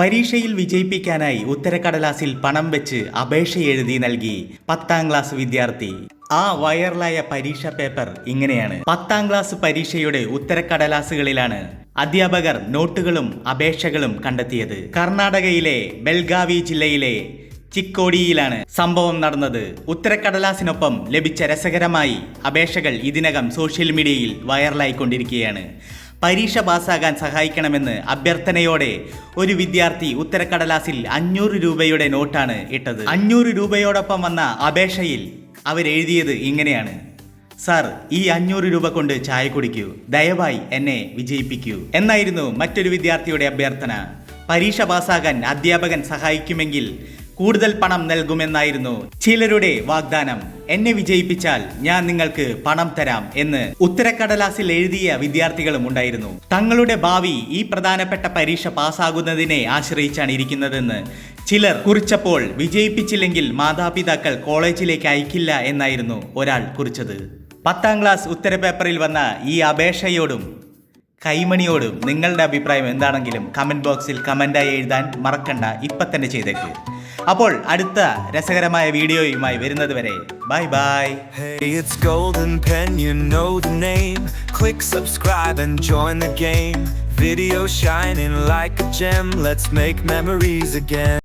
പരീക്ഷയിൽ വിജയിപ്പിക്കാനായി ഉത്തരക്കടലാസിൽ പണം വെച്ച് അപേക്ഷ എഴുതി നൽകി പത്താം ക്ലാസ് വിദ്യാർത്ഥി. ആ വൈറലായ പരീക്ഷ പേപ്പർ ഇങ്ങനെയാണ്. പത്താം ക്ലാസ് പരീക്ഷയുടെ ഉത്തരക്കടലാസുകളിലാണ് അധ്യാപകർ നോട്ടുകളും അപേക്ഷകളും കണ്ടെത്തിയത്. കർണാടകയിലെ ബെൽഗാവി ജില്ലയിലെ ചിക്കോടിയിലാണ് സംഭവം നടന്നത്. ഉത്തരക്കടലാസിനൊപ്പം ലഭിച്ച രസകരമായി അപേക്ഷകൾ ഇതിനകം സോഷ്യൽ മീഡിയയിൽ വൈറലായിക്കൊണ്ടിരിക്കുകയാണ്. പരീക്ഷ പാസ്സാകാൻ സഹായിക്കണമെന്ന് അഭ്യർത്ഥനയോടെ ഒരു വിദ്യാർത്ഥി ഉത്തരക്കടലാസിൽ അഞ്ഞൂറ് രൂപയുടെ നോട്ടാണ് ഇട്ടത്. അഞ്ഞൂറ് രൂപയോടൊപ്പം വന്ന അപേക്ഷയിൽ അവരെഴുതിയത് ഇങ്ങനെയാണ്. സാർ ഈ അഞ്ഞൂറ് രൂപ കൊണ്ട് ചായ കുടിക്കൂ. ദയവായി എന്നെ വിജയിപ്പിക്കൂ. എന്നായിരുന്നു മറ്റൊരു വിദ്യാർത്ഥിയുടെ അഭ്യർത്ഥന. പരീക്ഷ പാസ്സാകാൻ അധ്യാപകൻ സഹായിക്കുമെങ്കിൽ കൂടുതൽ പണം നൽകുമെന്നായിരുന്നു ചിലരുടെ വാഗ്ദാനം. എന്നെ വിജയിപ്പിച്ചാൽ ഞാൻ നിങ്ങൾക്ക് പണം തരാം എന്ന് ഉത്തരക്കടലാസിൽ എഴുതിയ വിദ്യാർത്ഥികളും ഉണ്ടായിരുന്നു. തങ്ങളുടെ ഭാവി ഈ പ്രധാനപ്പെട്ട പരീക്ഷ പാസ്സാകുന്നതിനെ ആശ്രയിച്ചാണ് ഇരിക്കുന്നതെന്ന് ചിലർ കുറിച്ചപ്പോൾ വിജയിപ്പിച്ചില്ലെങ്കിൽ മാതാപിതാക്കൾ കോളേജിലേക്ക് അയക്കില്ല എന്നായിരുന്നു ഒരാൾ കുറിച്ചത്. പത്താം ക്ലാസ് ഉത്തരപേപ്പറിൽ വന്ന ഈ അപേക്ഷയോടും കൈമണിയോടും നിങ്ങളുടെ അഭിപ്രായം എന്താണെങ്കിലും കമന്റ് ബോക്സിൽ കമന്റായി എഴുതാൻ മറക്കണ്ട. ഇപ്പം തന്നെ ചെയ്തേക്ക്. അപ്പോൾ അടുത്ത രസകരമായ വീഡിയോയുമായി വരുന്നത് വരെ bye bye it's Golden Pen, you know the name. Click subscribe and join the game. Video shining like a gem, let's make memories again.